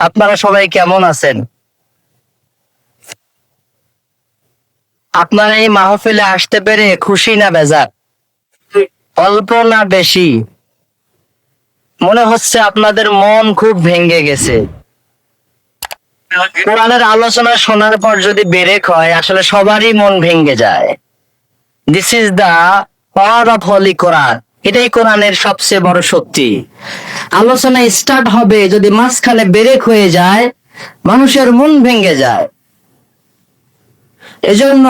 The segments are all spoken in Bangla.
আপনারা সবাই কেমন আছেন? আপনারা এই মাহফিলে আসতে পেরে খুশি না বেজার? অল্প না বেশি? মনে হচ্ছে আপনাদের মন খুব ভেঙে গেছে। কোরআনের আলোচনা শোনার পর যদি বেরেক হয়, আসলে সবারই মন ভেঙে যায়। This is the power of holy Quran এটাই কোরআনের সবচেয়ে বড় শক্তি। আলোচনা স্টার্ট হবে যদি মাঝখানে বেরেক হয়ে যায়, মানুষের মন ভেঙে যায়। এজন্য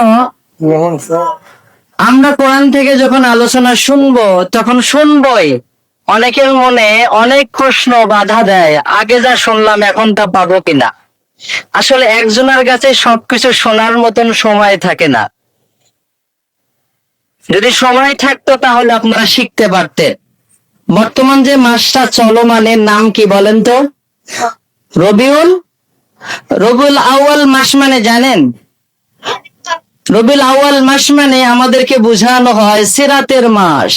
আমরা কোরআন থেকে যখন আলোচনা শুনব, তখন শুনবই। অনেকের মনে অনেক প্রশ্ন বাধা দেয়, আগে যা শুনলাম এখন তা পাবো কিনা? আসলে একজনের কাছে সবকিছু শোনার মতন সময় থাকে না। যদি সময় থাকতো তাহলে আপনারা শিখতে পারতেন। বর্তমান যে মাসটা চলমানের নাম কি বলেন তো? রবিউল? রবিউল আউয়াল মাস মানে জানেন? রবিউল আউয়াল মাস মানে আমাদেরকে বোঝানো হয় সিরাতের মাস।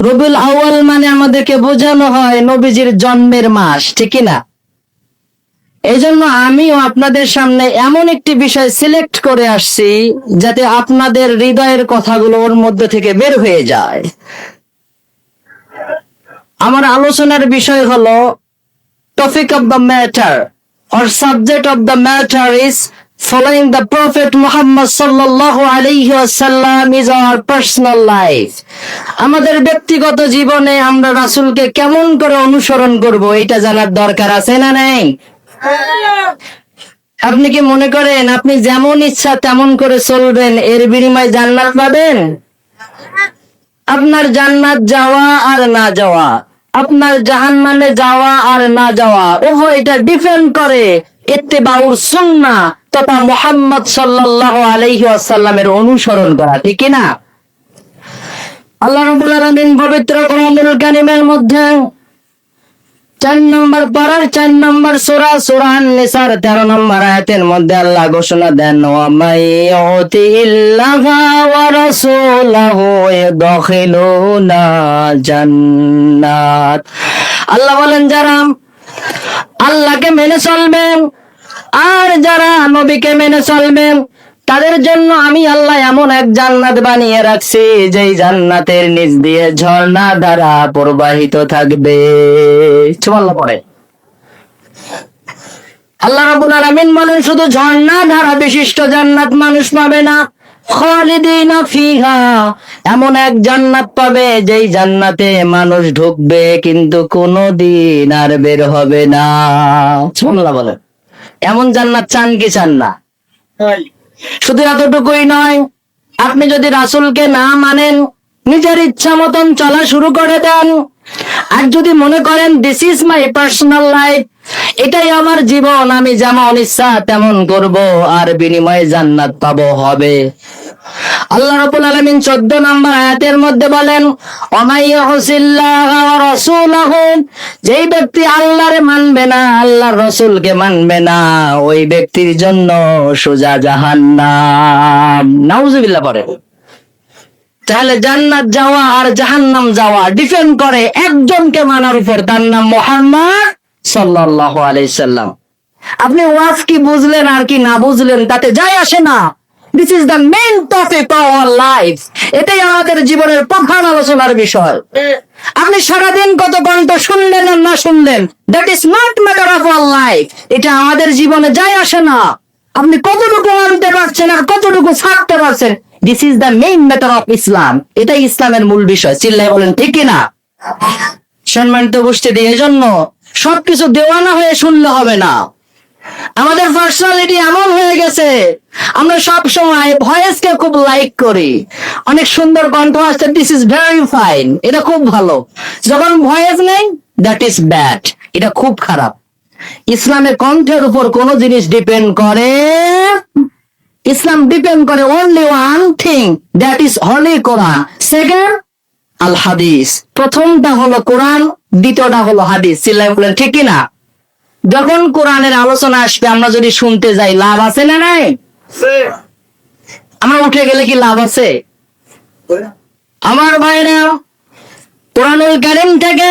রবিউল আউয়াল মানে আমাদেরকে বোঝানো হয় নবীজির জন্মের মাস, ঠিক না? এই জন্য আমিও আপনাদের সামনে এমন একটি বিষয় সিলেক্ট করে আসছি, যাতে আপনাদের হৃদয়ের কথাগুলো ওর মধ্যে থেকে বের হয়ে যায়। আমার আলোচনার বিষয় হলো topic of the matter or subject of the matter is following the prophet muhammad sallallahu alayhi wasallam is our personal life. আমাদের ব্যক্তিগত জীবনে আমরা রাসুলকে কেমন করে অনুসরণ করব, এটা জানার দরকার আছে না নাই? আপনি কি মনে করেন, আপনি যেমন ইচ্ছা তেমন করে চলবেন, এর বিনিময়ে জান্নাত পাবেন? আপনার জান্নাত যাওয়া আর না যাওয়া, আপনার জাহান্নামে যাওয়া আর না যাওয়া, ওহ, এটা ডিপেন্ড করে। ইত্তেবাউর সুন্নাহ তথা মোহাম্মদ সাল্লাল্লাহু আলাইহি ওয়াসাল্লামের অনুসরণ করা, ঠিক না আল্লাহ রাব্বুল আলামিন পবিত্র কোরআনুল কারীমের মধ্যে চার নম্বর পারার চার নম্বর সূরা সূরা নিসার 13 নম্বর আয়াতের মধ্যে আল্লাহ ঘোষণা দেন জান্নাত। আল্লাহ বলেন, যারা আল্লাহকে মেনে চলবেন আর যারা নবীকে মেনে চলবেন তাদের জন্য আমি আল্লাহ এমন এক জান্নাত বানিয়ে রাখছি, যেই জান্নাতের নিচ দিয়ে ঝর্ণা দ্বারা প্রবাহিত থাকবে। সুবহানাল্লাহ পড়ে। আল্লাহ রাব্বুল আলামিন বলেন, শুধু ঝর্ণা ধারা বিশিষ্ট জান্নাত মানুষ পাবে না, খালিদিনা ফিহা। এমন এক জান্নাত পাবে, যেই জান্নাতে মানুষ ঢুকবে, কিন্তু কোনোদিন আর বের হবে না। সুবহানাল্লাহ বলেন। এমন জান্নাত চান কি চান না? শুধু এতটুকুই নয়, আপনি যদি রাসুলকে না মানেন, নিজের ইচ্ছা মতন চলা শুরু করে দেন। আর যদি মনে করেন this is my personal life এটাই আমার জীবন, আমি যেমন ইচ্ছা তেমন করব, আর বিনিময়ে জান্নাত পাবো, হবে। আল্লাহ রাব্বুল আলামিন 14 নম্বর আয়াতের মধ্যে বলেন যেই ব্যক্তি আল্লাহরে মানবে না, আল্লাহর রাসূলকে মানবে না, ওই ব্যক্তির জন্য সোজা জাহান্নাম। পড়ে। তাহলে জান্নাত যাওয়া আর জাহান্নাম যাওয়া ডিপেন্ড করে, একজনকে মানার উপর তার নাম মোহাম্মদ সাল্লাল্লাহু আলাইহি সাল্লাম। আপনি ওয়াজ কি বুঝলেন আর কি না বুঝলেন, তাতে যায় আসে না। This is the main topic of our life এটাই আমাদের জীবনের প্রধান আলোচনার বিষয়। আপনি সারাদিন কত ঘণ্টা শুনলেন আর না শুনলেন? That is not matter of our life এটা আমাদের জীবনে যাই আসে না। আপনি কতটুকু আনতে পারছেন আর কতটুকু ছাড়তে পারছেন? This is the main matter of Islam এটাই ইসলামের মূল বিষয়। চিল্লাই বলেন, ঠিক না সম্মানিত গোষ্ঠী দিয়ে জন্য সবকিছু দেওয়ানা হয়ে শুনলে হবে না। আমাদের পার্সোনালিটি এমন হয়ে গেছে, আমরা সব সময় ভয়েসকে খুব লাইক করি। অনেক সুন্দর কণ্ঠ আসছে দিস ইজ ভেরি ফাইন এটা খুব ভালো। যখন ভয়েস নেই দ্যাট ইজ ব্যাড এটা খুব খারাপ। ইসলামের কণ্ঠের উপর কোন জিনিস ডিপেন্ড করে, ইসলাম ডিপেন্ড করে only one thing that is holy Quran second al Hadith. প্রথমটা হলো কোরআন দ্বিতীয়টা হলো হাদিস। চিল্লাই বলেন ঠিক না যখন কোরআনের আলোচনা আসবে আমরা যদি শুনতে যাই লাভ আছে না নাই? আমরা উঠে গেলে কি লাভ আছে? আমার ভাইরা কোরআনুল কারিম থেকে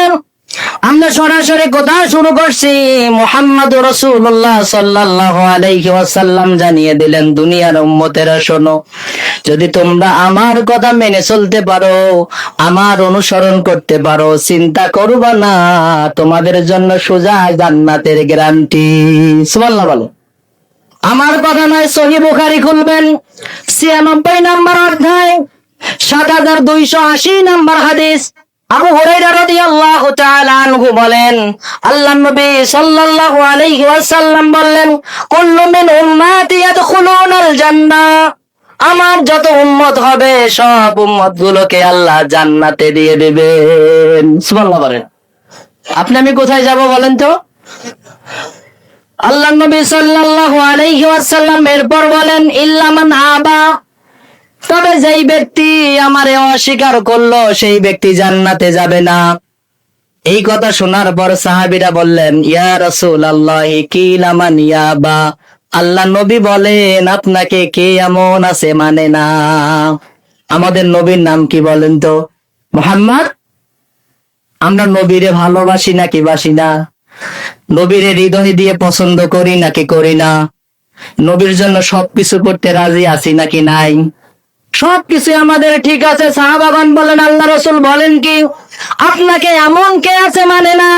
আমরা সরাসরি কথা শুরু করছি। মোহাম্মদ রসুল্লাহ সাল্লাহ আলাইহি ওয়াসাল্লাম জানিয়ে দিলেন, দুনিয়ার উম্মতেরা শোনো, যদি তোমরা আমার কথা মেনে চলতে পারো, আমার অনুসরণ করতে পারো, চিন্তা করবা না, তোমাদের জন্য সোজা জান্নাতের গ্যারান্টি। সুবহানাল্লাহ বলো। আমার কথা নয় সহি বুখারি খুলবেন, ছিয়ানব্বই নাম্বার অধ্যায়, সাত হাজার দুইশো আশি নাম্বার হাদিস। আবু হুরাইরা রাদিয়াল্লাহু তাআলা আনহু বলেন, আল্লাহ নবী সাল্লাল্লাহু আলাইহি ওয়াসাল্লাম বললেন, কুল্লু মিন উম্মাতি ইয়াদখুলুনাল জান্নাহ। আমার যত উম্মত হবে, সব উম্মত গুলোকে আল্লাহ জান্নাতে দিয়ে দেবেন। সুবহানাল্লাহ বলেন। আপনি আমি কোথায় যাব বলেন তো? আল্লাহ নবী সাল্লাল্লাহু আলাইহি ওয়াসাল্লাম এরপর বলেন ইল্লামান আবা। তবে যেই ব্যক্তি আমারে অস্বীকার করল, সেই ব্যক্তি জান্নাতে যাবে না। এই কথা শোনার পর সাহাবিরা বললেন, ইয়া রাসূলুল্লাহ কি লামান ইয়াবা? আল্লাহ নবী বলেন, আপনাকে কে এমন আছে মানে না? আমাদের নবীর নাম কি বলেন তো? মোহাম্মদ? আমরা নবীরে ভালোবাসি নাকি বাসি না? নবীরে হৃদয় দিয়ে পছন্দ করি নাকি করি না? নবীর জন্য সবকিছু করতে রাজি আছি নাকি নাই? সবকিছু আমাদের ঠিক আছে সাহাবাগন বলেন, আল্লাহ রসুল বলেন কি? আপনাকে এমন কে আছে মানে না?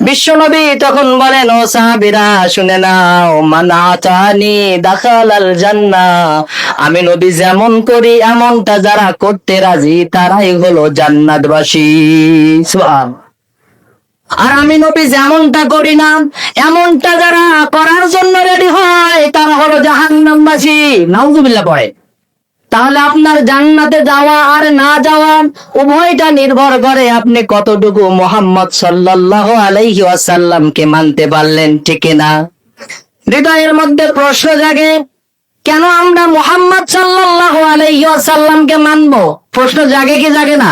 বিশ্ব নবী তখন বলেন, ও সাহাবিরা, শুনে নাও মানাতানি দাখাল আল জান্না। আমি নবী যেমন করি, এমনটা যারা করতে রাজি, তারাই হলো জান্নাতবাসী। সুবহান। আর আমি নবী যেমনটা করি না, এমনটা যারা করার জন্য রেডি হয়, তারা হলো জাহান্নামবাসী। নাউজুবিল্লাহ পড়ে। তাহলে আপনার জান্নাতে যাওয়া আর না যাওয়া উভয়টা নির্ভর করে আপনি কতটুকু মোহাম্মদ সাল্লাল্লাহু আলাইহি ওয়াসাল্লামকে মানতে পারলেন, ঠিক না? হৃদয়ের মধ্যে প্রশ্ন জাগে, কেন আমরা মোহাম্মদ সাল্লাল্লাহু আলাইহি ওয়াসাল্লামকে মানবো? প্রশ্ন জাগে কি জাগে না?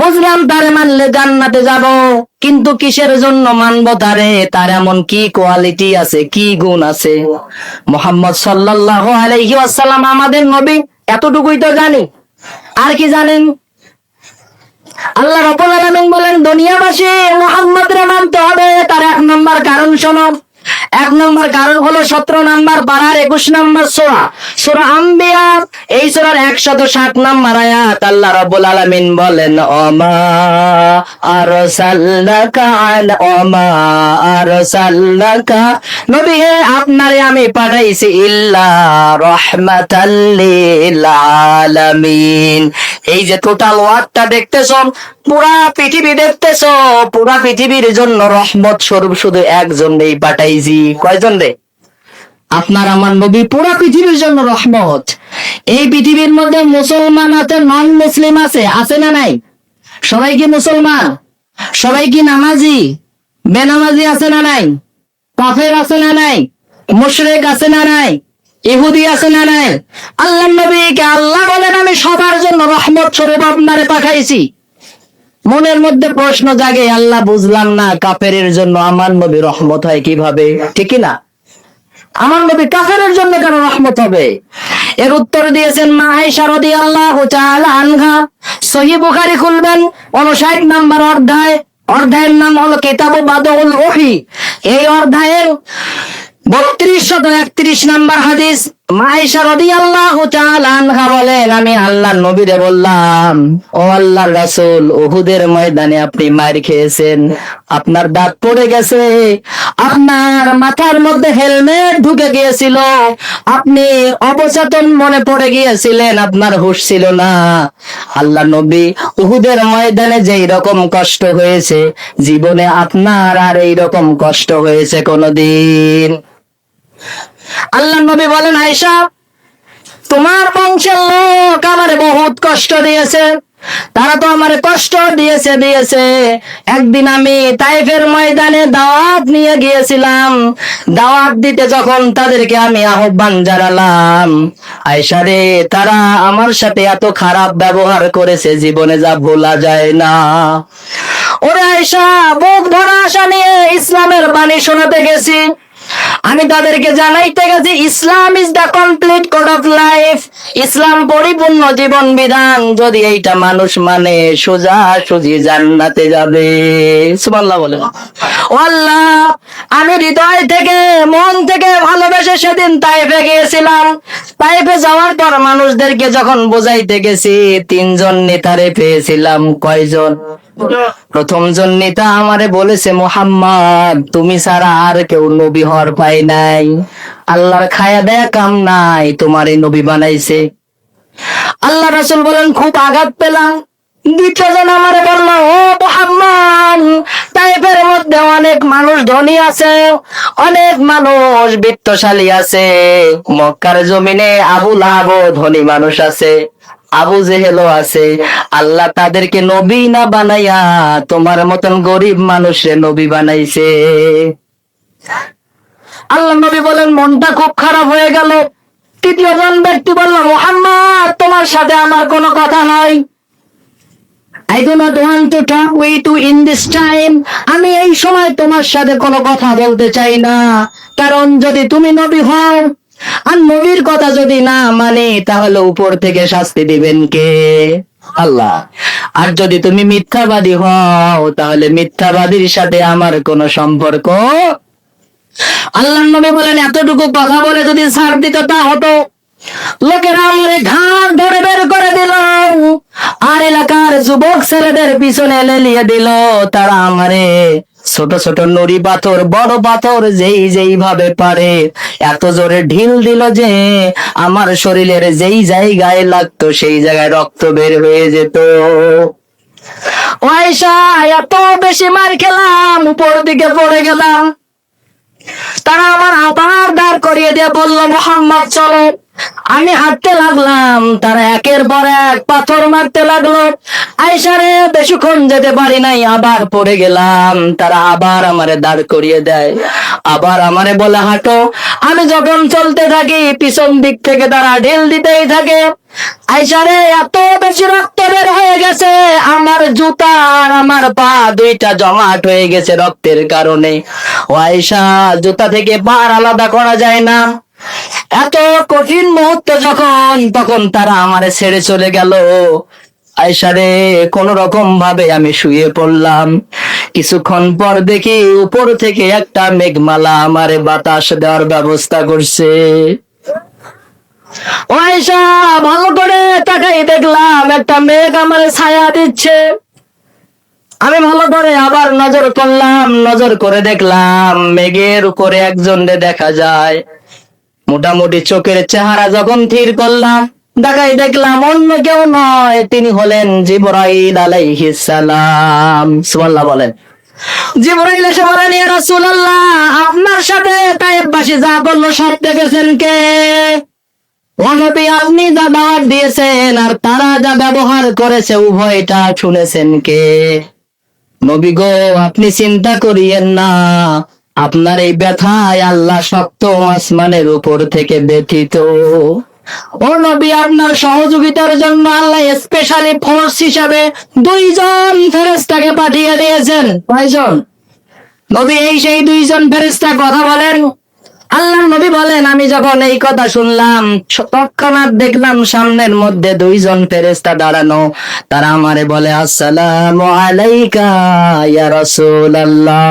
বুঝলাম তারে মানলে জান্নাতে যাব, কিন্তু কিসের জন্য মানবো তারে? তার এমন কি কোয়ালিটি আছে, কি গুণ আছে? মোহাম্মদ সাল্লাল্লাহু আলাইহি ওয়াসাল্লাম আমাদের নবী এতটুকুই তো জানি। আর কি জানেন? আল্লাহ রবুল আলমিন বলেন, দুনিয়াবাসী মুহাম্মদরে মানতে হবে। তার এক নম্বর কারণ শোনো নম্বর কারণ হলো সতেরো নম্বর পাড়ার একুশ নম্বর সোরা সোরা আম্বিয়া এই সোরার একশত ষাট নম্বর আয়াত আল্লাহ রাব্বুল আলামিন বলেন অমা আল অমা আরসালনাকা, নবী হে, আপনারে আমি পাঠাইছি ইল্লা এই যে টোটাল ওয়ার্ডটা দেখতেছ পুরা পৃথিবী দেখতেছ, পুরা পৃথিবীর জন্য রহমত স্বরূপ শুধু একজন নেই পাঠাইছি। কয়জন রে? আপনার আমার নবী পুরা পৃথিবীর জন্য রহমত। এই পৃথিবীর মধ্যে মুসলমান আছে নন মুসলিম আছে আছে না নাই? সবাই কি মুসলমান? সবাই কি নামাজি? বেনামাজি আছে না নাই? কাফের আছে না নাই? মুশরিক আছে না নাই? ইহুদি আছে না নাই? আল্লাহ নবীকে আল্লাহ বলেন, আমি সবার জন্য রহমত স্বরূপ আপনারে পাঠাইছি। মনের মধ্যে প্রশ্ন জাগে, আল্লাহ, বুঝলাম না, কাফেরের জন্য আমার নবী রহমত হয় কীভাবে? ঠিক না আমার নবী কাফেরের জন্য কেন রহমত হবে? এর উত্তর দিয়েছেন মা আয়েশা রাদিয়াল্লাহু তাআলা আনহা। সহিহ বুখারী খুলবেন 59 নাম্বার অধ্যায়। অধ্যায়ের নাম হলো কিতাবু বাদউল ওহী এই অধ্যায়ের বত্রিশ শত একত্রিশ নাম্বার হাদিস। আমি আল্লাহর নবীরে বললাম, ও আল্লাহর ময়দানে আপনি মার খেয়েছেন। আপনার দাঁত পড়ে গেছে। আপনার মাথার মধ্যে হেলমেট ঢুকে গিয়েছিল। আপনি অবচেতন মনে পড়ে গিয়েছিলেন, আপনার হুশ ছিল না। আল্লাহ নবী উহুদের ময়দানে যেই রকম কষ্ট হয়েছে, জীবনে আপনার আর এই রকম কষ্ট হয়েছে কোনদিন। আল্লাহ নবী বলেন আয়সা তোমার বংশের লোক আমারে বহুত কষ্ট দিয়েছে। তারা তো আমারে কষ্ট দিয়েছে দিয়েছে। একদিন আমি তাইফের ময়দানে দাওয়াত নিয়ে গিয়েছিলাম। দাওয়াত দিতে যখন তাদেরকে আমি আহ্বান জানালাম আয়সা রে, তারা আমার সাথে এত খারাপ ব্যবহার করেছে, জীবনে যা ভোলা যায় না। ওরে আয়সা বুক ভরা আশা নিয়ে ইসলামের বাণী শোনাতে গেছি। আমি তাদেরকে জানাইতে গেছি, Islam is the complete code of life ইসলাম পরিপূর্ণ জীবন বিধান। যদি এইটা মানুষ মানে সোজা সুজি জান্নাতে যাবে। সুবহানাল্লাহ বলে আল্লাহ, আমি হৃদয় থেকে, মন থেকে ভালোবেসে সেদিন তাইফে গিয়েছিলাম। তাইফে যাওয়ার পর মানুষদেরকে যখন বোঝাইতে গেছি, তিনজন নেতারে পেয়েছিলাম, কয়জন? প্রথম জন নেতা আমারে বলেছে, মোহাম্মদ, তুমি ছাড়া আর কেউ নবী হওয়ার পাই নাই। আল্লাহর খায়া দেয়া কাম নাই তোমার এই নবী বানাইছে। আল্লাহ রাসুল বলেন, খুব আঘাত পেলাম। দ্বিতীয় জন আমারে বলল, ও মোহাম্মদ মধ্যে অনেক মানুষ ধনী আছে, অনেক মানুষ বিত্তশালী আছে। মক্কার জমিনে আবু ধনী মানুষ আছে, আবু আছে। আল্লাহ তাদেরকে নবী না বানাইয়া তোমার মতন গরিব মানুষে নবী বানাইছে। আল্লাহ নবী বলেন, মনটা খুব খারাপ হয়ে গেল। তৃতীয় জন ব্যক্তি বলল, মোহাম্মদ, তোমার সাথে আমার কোনো কথা নাই। I do not want to talk with you in this time. আমি এই সময় তোমার সাথে কোনো কথা বলতে চাই না। কারণ যদি তুমি নবী হও, আর নবীর কথা যদি না মানে তাহলে উপর থেকে শাস্তি দিবেন কে? আল্লাহ। আর যদি তুমি মিথ্যাবাদী হও, তাহলে মিথ্যাবাদীর সাথে আমার কোনো সম্পর্ক? আল্লাহ নবী বলেন, এতটুকু কথা বলে যদি ছাড় দিত তা হতো লোকেরা আমারে ঘাড় ধরে বের করে দিল। আর এলাকার যুবক ছেলেদের পিছনে লেলিয়ে দিল। তারা আমারে ছোট ছোট নুড়ি পাথর, বড় পাথর যেই যেই ভাবে পারে, এত জোরে ঢিল দিল যে আমার শরীরের যেই জায়গায় লাগতো, সেই জায়গায় রক্ত বের হয়ে যেত। এত বেশি মার খেলাম, উপর দিকে পড়ে গেলাম। তারা আমার আবার দাঁড় করিয়ে দিয়ে বলল, মোহাম্মদ, চলো। আমি হাঁটতে লাগলাম, তারা একের পর এক পাথর মারতে লাগল। আইসারে বেশিক্ষণ যেতে পারি নাই, আবার পড়ে গেলাম। তারা আবার আমারে দাঁড় করিয়ে দেয়। আবার আমারে বলে, হাঁটো। আমি যখন চলতে থাকি, পিছন দিক থেকে তারা ঢিল দিতেই থাকে। আইসারে এত বেশি রক্ত বের হয়ে গেছে, আমার জুতা আর আমার পা দুইটা জমাট হয়ে গেছে রক্তের কারণে। ও আয়সা জুতা থেকে পার আলাদা করা যায় না। এত কঠিন মুহূর্ত যখন, তখন তারা আমারে ছেড়ে চলে গেল। আয়সারে কোন রকম ভাবে আমি শুয়ে পড়লাম। কিছুক্ষণ পর দেখি উপর থেকে একটা মেঘমালা আমারে বাতাস দেওয়ার ব্যবস্থা করছে। আয়সা ভালো করে তাকাই দেখলাম, একটা মেঘ আমার ছায়া দিচ্ছে। আমি ভালো করে আবার নজর করলাম, নজর করে দেখলাম মেঘের উপরে একজন দেখা যায়। মোটামুটি চোখের চেহারা যখন থির করলাম দেখাই দেখলাম অন্য কেউ নয়, তিনি হলেন জিবরাইল আলাইহিস সালাম। সুবহানাল্লাহ বলেন। জিবরাইল এসে বলেন, ইয়া রাসূলুল্লাহ, আপনার সাথে তায়েববাসী যা বলল দেখেছেন কে? আপনি যা দাওয়াত দিয়েছেন আর তারা যা ব্যবহার করেছে উভয়টা শুনেছেন কে? নবী গো, আপনি চিন্তা করিয়েন না আপনার এই ব্যথায় আল্লাহ শক্ত আসমানের উপর থেকে ব্যথিত। ও নবী, আপনার সহযোগিতার জন্য আল্লাহ স্পেশালি ফোর্স হিসাবে দুইজন ফেরেস্তাকে পাঠিয়ে দিয়েছেন। কয়জন? নবী, এই সেই দুইজন ফেরেস্তা কথা বলেন। আল্লাহ নবী বলেন, আমি যখন এই কথা শুনলাম, তৎক্ষণাৎ দেখলাম সামনের মধ্যে দুইজন ফেরেস্তা দাঁড়ানো। তারা আমারে বলে, আসসালাম আলাইকা ইয়া রাসূলুল্লাহ।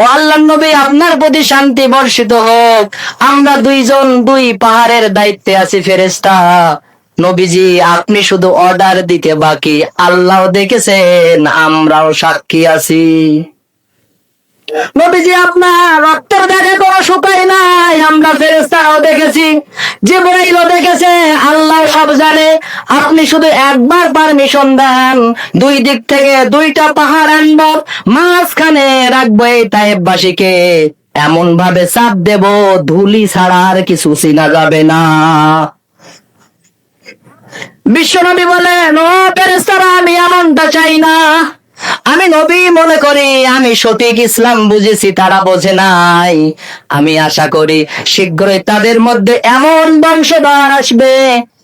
ও আল্লাহ নবী, আপনার প্রতি শান্তি বর্ষিত হোক। আমরা দুইজন দুই পাহাড়ের দায়িত্বে আছি ফেরেস্তা নবীজি, আপনি শুধু অর্ডার দিতে বাকি। আল্লাহ দেখেছেন, আমরাও সাক্ষী আছি। নবীজি, আপনার রক্তের দেখে কোনো সুপাই নাই। আমরা ফেরেস্তারাও দেখেছি, জিবরাইলও দেখেছে, আল্লাহ সব জানে। আপনি শুধু একবার পারমিশন দেন, দুই দিক থেকে দুইটা পাহাড় আনব, মাঝখানে রাখব এই তাইববাসীকে এমন ভাবে চাপ দেব, ধুলি ছাড়া আর কিছু চিনা যাবে না। বিশ্বনবী বলেন, ও ফেরেস্তারা আমি এমনটা চাই না। আমি মনে করি আমি সঠিক ইসলাম বুঝেছি, তারা বোঝে নাই। আমি আশা করি শীঘ্রই তাদের মধ্যে এমন বংশধর আসবে।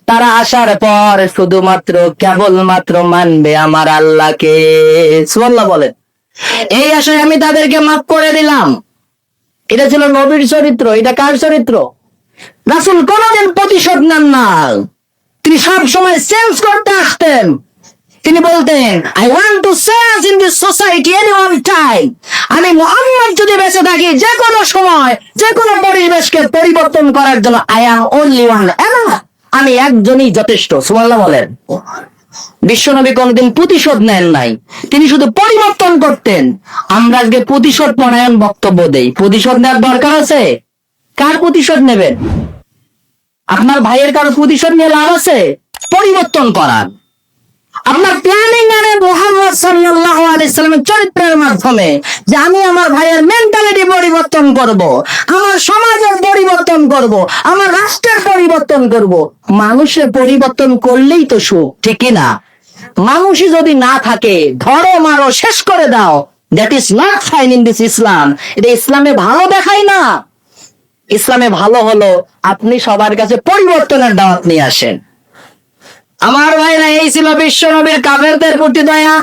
তারা আসার পর শুধুমাত্র কেবলমাত্র মানবে আমার আল্লাহকে। সুবহানাল্লাহ বলেন। এই আশায় আমি তাদেরকে মাফ করে দিলাম। এটা ছিল নবীর চরিত্র, এটা কার চরিত্র? রাসুল কোনদিন প্রতিশোধ নেন না তিনি সব সময় চেঞ্জ করতে আসতেন। তিনি বলতেন I want to change in this time আমি মোহাম্মদ যদি বেঁচে থাকি যে কোনো সময় যে কোনো পরিবেশকে পরিবর্তন করার জন্য আই অ্যাম অনলি ওয়ান আমি একজনই যথেষ্ট বলেন। বিশ্বনবী কোনদিন প্রতিশোধ নেন নাই। তিনি শুধু পরিবর্তন করতেন। আমরা আজকে প্রতিশোধ পরায়ণ বক্তব্য দেই। প্রতিশোধ নেওয়ার দরকার আছে? কার প্রতিশোধ নেবেন? আপনার ভাইয়ের কারও প্রতিশোধ নিয়ে লাভ আছে? পরিবর্তন করার। আপনার প্ল্যানিং আনে মোহাম্মদ সাল্লাল্লাহু আলাইহি চরিত্রের মাধ্যমে যে আমি আমার ভাইয়ের মেন্টালিটি পরিবর্তন করব, আমার সমাজের পরিবর্তন করব, আমার রাষ্ট্রের পরিবর্তন করব, মানুষের পরিবর্তন করলেই তো সুখ, ঠিক না? মানুষই যদি না থাকে, ধরো মারো, শেষ করে দাও। That is not fine in this Islam এটা ইসলামে ভালো দেখায় না। ইসলামে ভালো হলো, আপনি সবার কাছে পরিবর্তনের দাওয়াত নিয়ে আসেন। আমার ভাইরা এই ছিল বিশ্ব নবীর কাফেরদের প্রতি দয়া।